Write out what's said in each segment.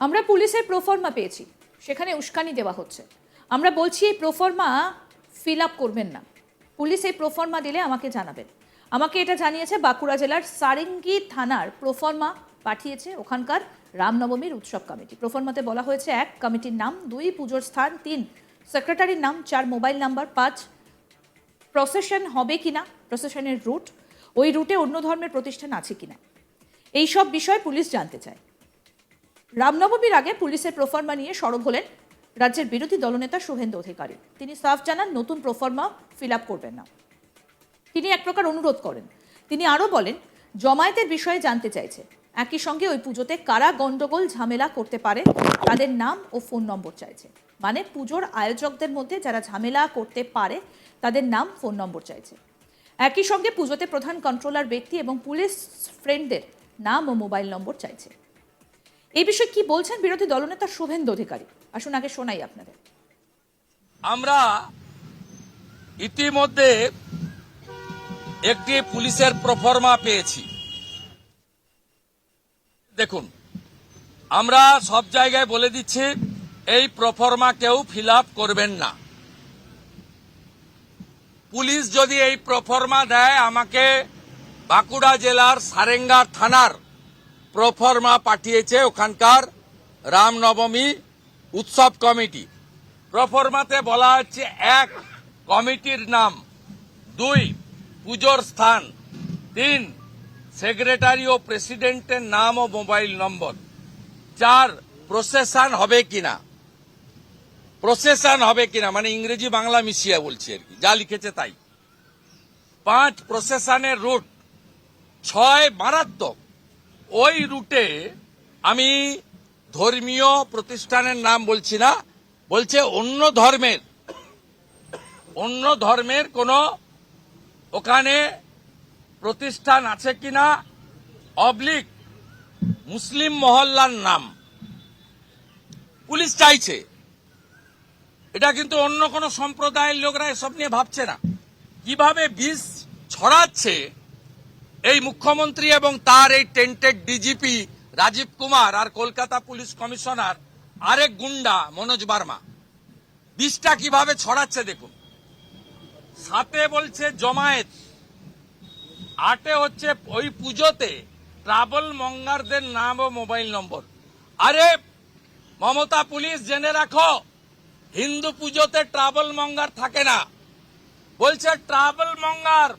আমরা পুলিশের প্রফর্মা পেয়েছি। সেখানে উস্কানি দেওয়া হচ্ছে। আমরা বলছি, এই প্রফর্মা ফিল আপ করবেন না। পুলিশ এই প্রফর্মা দিলে আমাকে জানাবেন। আমাকে এটা জানিয়েছে বাঁকুড়া জেলার সারেঙ্গি থানার প্রফর্মা পাঠিয়েছে ওখানকার রামনবমীর উৎসব কমিটি। প্রফর্মাতে বলা হয়েছে, এক, কমিটির নাম, দুই, পুজোর স্থান, তিন, সেক্রেটারির নাম, চার, মোবাইল নাম্বার, পাঁচ, প্রসেশন হবে কিনা, প্রসেশনের রুট, ওই রুটে অন্য ধর্মের প্রতিষ্ঠান আছে কিনা। এই সব বিষয় পুলিশ জানতে চায়। রামনবমীর আগে পুলিশের প্রফর্মা নিয়ে সরব হলেন রাজ্যের বিরোধী দলনেতা শুভেন্দু অধিকারী। তিনি সাফ জানান, নতুন প্রফর্মা ফিল করবেন না। তিনি এক প্রকার অনুরোধ করেন। তিনি আরও বলেন, জমায়েতের বিষয়ে জানতে চাইছে। একই সঙ্গে ওই পুজোতে কারা গন্ডগোল ঝামেলা করতে পারে, তাদের নাম ও ফোন নম্বর চাইছে। মানে পুজোর আয়োজকদের মধ্যে যারা ঝামেলা করতে পারে, তাদের নাম, ফোন নম্বর চাইছে। একই সঙ্গে পুজোতে প্রধান কন্ট্রোলার ব্যক্তি এবং পুলিশ ফ্রেন্ডদের নাম ও মোবাইল নম্বর চাইছে। এই বিষয়ে কি বলছেন বিরোধী দলনেতা শুভেন্দু অধিকারী? আসুন আগে শোনাই আপনাদের। আমরা ইতিমধ্যে একটি পুলিশের প্রফর্মা পেয়েছি। দেখুন, আমরা সব জায়গায় বলে দিচ্ছি, এই প্রফর্মা কেউ ফিল করবেন না। পুলিশ যদি এই প্রফর্মা দেয়, আমাকে বাঁকুড়া জেলার সারেঙ্গা থানার প্রফর্মা পাঠিয়েছে ওখানকার রামনবমী উৎসব কমিটি। প্রফর্মাতে বলা হচ্ছে এক কমিটির নাম, দুই পুজোর স্থান, তিন সেক্রেটারি ও প্রেসিডেন্টের নাম ও মোবাইল নম্বর। চার প্রসেশন হবে কিনা? প্রসেশন হবে কিনা? মানে ইংরেজি বাংলা মিশিয়ে বলছি আর কি, যা লিখেছে তাই। পাঁচ প্রসেশনের রুট, ছয় মারাত্মক। ওই রুটে আমি ধর্মীয় প্রতিষ্ঠানের নাম বলছি না, বলছে অন্য ধর্মের অন্য ধর্মের কোনো ওখানে প্রতিষ্ঠান আছে কিনা, অবলিক মুসলিম মহল্লার নাম। পুলিশ চাইছে। এটা কিন্তু অন্য কোনো সম্প্রদায়ের লোকরা এসব নিয়ে ভাবছে না। কীভাবে বিষ ছড়াচ্ছে এই মুখ্যমন্ত্রী এবং তার এই টেন্টেড ডিজিপি রাজীব কুমার আর কলকাতা পুলিশ কমিশনার, আরেক গুন্ডা, মনোজ বার্মা। বিষটা কীভাবে ছড়াচ্ছে দেখুন। সাথে বলছে জমায়েত, আটে হচ্ছে ওই পুজোতে ট্রাভেল মঙ্গারদের নাম ও মোবাইল নম্বর। আরে, মমতা পুলিশ জেনে রাখো, হিন্দু পুজোতে ট্রাভেল মঙ্গার থাকে না। বলছে ট্রাভেল মঙ্গার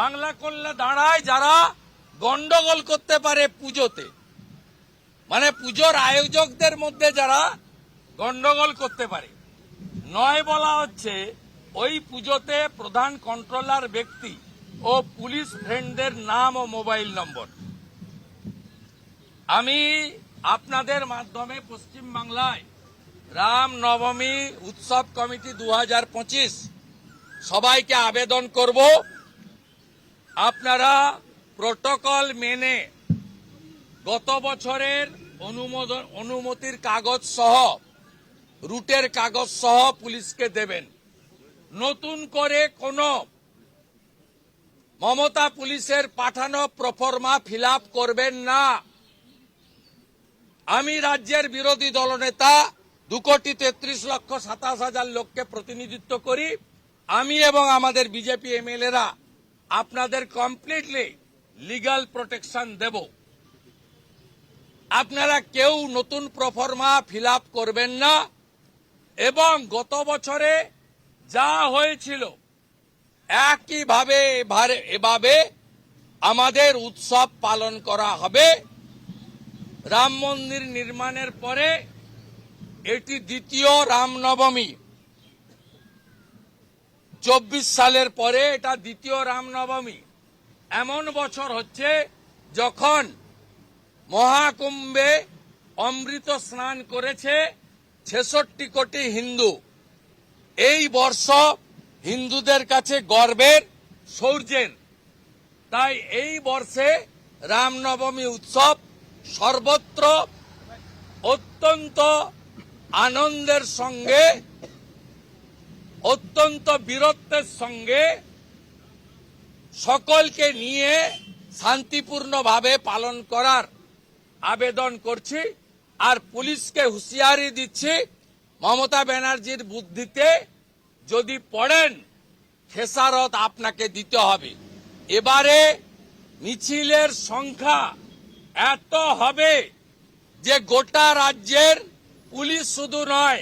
বাংলা করলে দাঁড়ায় যারা গন্ডগোল করতে পারে পুজোতে। মানে পুজোর আয়োজকদের মধ্যে যারা গন্ডগোল করতে পারে। নয় বলা হচ্ছে, ওই পুজোতে প্রধান কন্ট্রোলার ব্যক্তি ও পুলিশ ফ্রেন্ডদের নাম ও মোবাইল নম্বর আমি আপনাদের মাধ্যমে পশ্চিম বাংলায় রাম নবমী উৎসব কমিটি দু হাজার পঁচিশ সবাইকে আবেদন করব। আপনারা প্রোটোকল মেনে গত বছরের অনুমোদন, অনুমতির কাগজ সহ, রুটের কাগজ সহ পুলিশকে দেবেন। নতুন করে কোনো মমতা পুলিশের পাঠানো প্রফর্মা ফিল করবেন না। আমি রাজ্যের বিরোধী দলনেতা, দু কোটি তেত্রিশ লক্ষ সাতাশ হাজার লোককে প্রতিনিধিত্ব করি। আমি এবং আমাদের বিজেপি এমএলএরা আপনাদের কমপ্লিটলি লিগাল প্রোটেকশন দেব। আপনারা কেউ নতুন প্রফর্মা ফিল করবেন না এবং গত বছরে যা হয়েছিল, একইভাবে এভাবে- আমাদের উৎসব পালন করা হবে। রাম মন্দির নির্মাণের পরে এটি দ্বিতীয় রামনবমী। চব্বিশ সালের পরে এটা দ্বিতীয় রামনবমী। এমন বছর হচ্ছে যখন মহাকুম্ভে অমৃত স্নান করেছে ছেষট্টি কোটি হিন্দু। এই বর্ষ হিন্দুদের কাছে গর্বের সৌর্যের। তাই এই বর্ষে রামনবমী উৎসব সর্বত্র অত্যন্ত আনন্দের সঙ্গে অত্যন্ত বীরত্বের সঙ্গে সকলকে নিয়ে শান্তিপূর্ণভাবে পালন করার আবেদন করছি আর পুলিশকে হুঁশিয়ারি দিচ্ছি, মমতা ব্যানার্জির বুদ্ধিতে যদি পড়েন, খেসারত আপনাকে দিতে হবে। এবারে মিছিলের সংখ্যা এত হবে যে গোটা রাজ্যের পুলিশ শুধু নয়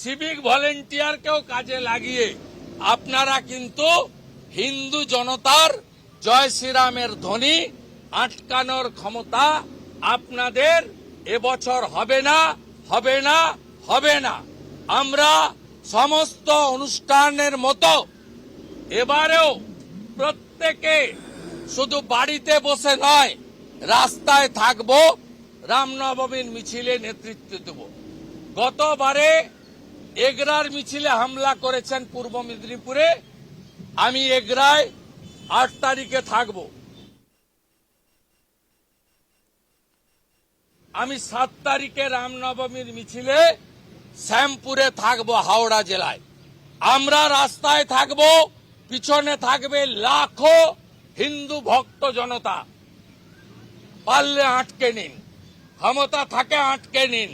সিভিক ভলেন্টিয়ারকেও কাজে লাগিয়ে, আপনারা কিন্তু হিন্দু জনতার জয় শ্রীরামের ধ্বনি আটকানোর ক্ষমতা আপনাদের এবছর হবে না হবে না হবে না। আমরা সমস্ত অনুষ্ঠানের মতো এবারেও প্রত্যেকে শুধু বাড়িতে বসে নয়, রাস্তায় থাকব, রামনবমীর মিছিলে নেতৃত্ব দেব। গতবারে এগরার মিছিলে হামলা করেছেন পূর্ব মেদিনীপুরে। আমি এগরায় আট তারিখে থাকব। আমি সাত তারিখে রামনবমীর মিছিলে শ্যামপুরে থাকব হাওড়া জেলায়। আমরা রাস্তায় থাকব, পিছনে থাকবে লাখো হিন্দু ভক্ত জনতা। পারলে আটকে নিন, ক্ষমতা থাকে আটকে নিন।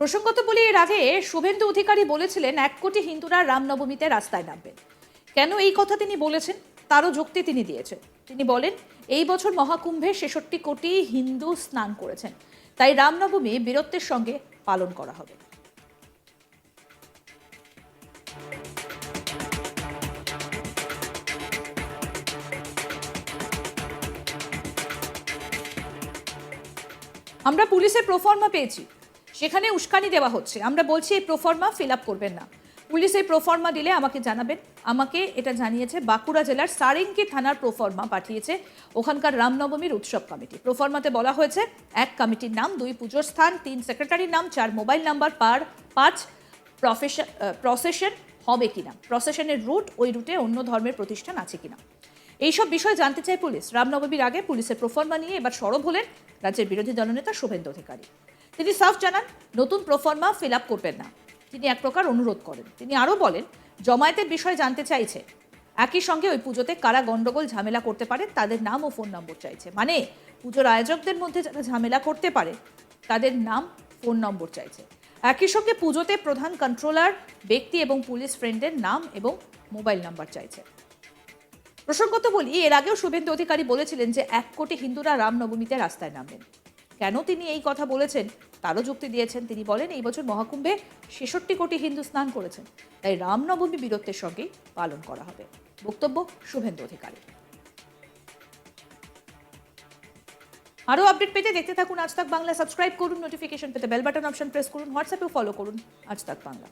প্রসঙ্গত বলি, এর আগে শুভেন্দু অধিকারী বলেছিলেন, এক কোটি হিন্দুরা রামনবমীতে রাস্তায় নামবেন কেন এই কথা তিনি বলেছেন? তারও যুক্তি তিনি দিয়েছেন। তিনি বলেন, এই বছর মহাকুম্ভে ছেষট্টি কোটি হিন্দু স্নান করেছেন। তাই রামনবমী বীরত্বের সঙ্গে পালন করা হবে। আমরা পুলিশের প্রফর্মা পেয়েছি। সেখানে উস্কানি দেওয়া হচ্ছে। আমরা বলছি, এই প্রফর্মা ফিল আপ করবেন না। পুলিশ এই প্রফর্মা দিলে আমাকে জানাবেন। আমাকে এটা জানিয়েছে, বাঁকুড়া জেলার সারেঙ্কি থানার প্রফর্মা পাঠিয়েছে ওখানকার রামনবমীর উৎসব কমিটি। প্রফর্মাতে বলা হয়েছে, এক কমিটির নাম, দুই পুজোর স্থান, তিন সেক্রেটারির নাম, চার মোবাইল নাম্বার পার পাঁচ প্রফেশন প্রসেশন হবে কিনা। প্রসেশনের রুট ওই রুটে অন্য ধর্মের প্রতিষ্ঠান আছে কিনা। এইসব বিষয় জানতে চায় পুলিশ। রামনবমীর আগে পুলিশের প্রফর্মা নিয়ে এবার সরব হলেন রাজ্যের বিরোধী দলনেতা শুভেন্দু অধিকারী। তিনি সাফ জানান, নতুন প্রফর্মা ফিল আপ করবেন না। তিনি এক প্রকার অনুরোধ করেন। তিনি আরও বলেন, জমায়েতের বিষয়ে জানতে চাইছে। একই সঙ্গে ওই পুজোতে কারা গন্ডগোল, ঝামেলা করতে পারে, তাদের নাম ও ফোন নম্বর চাইছে। মানে পুজোর আয়োজকদের মধ্যে যারা ঝামেলা করতে পারে, তাদের নাম ফোন নম্বর চাইছে। একই সঙ্গে পুজোতে প্রধান কন্ট্রোলার ব্যক্তি এবং পুলিশ ফ্রেন্ডের নাম এবং মোবাইল নাম্বার চাইছে। প্রসঙ্গত বলি, এর আগেও শুভেন্দু অধিকারী বলেছিলেন যে, এক কোটি হিন্দুরা রামনবমীতে রাস্তায় নামবেন। কেন তিনি এই কথা বলেছেন? তারও যুক্তি দিয়েছেন তিনি বলেন, এই বছর মহাকুম্ভে ছেষট্টি কোটি হিন্দু স্নান করেছেন। তাই রামনবমী বীরত্বের সঙ্গেই পালন করা হবে। বক্তব্য শুভেন্দু অধিকারী। আরও আপডেট পেতে দেখতে থাকুন আজ তাক বাংলা। সাবস্ক্রাইব করুন, নোটিফিকেশন পেতে বেল বাটন অপশন প্রেস করুন, হোয়াটসঅ্যাপেও ফলো করুন আজ তাক বাংলা।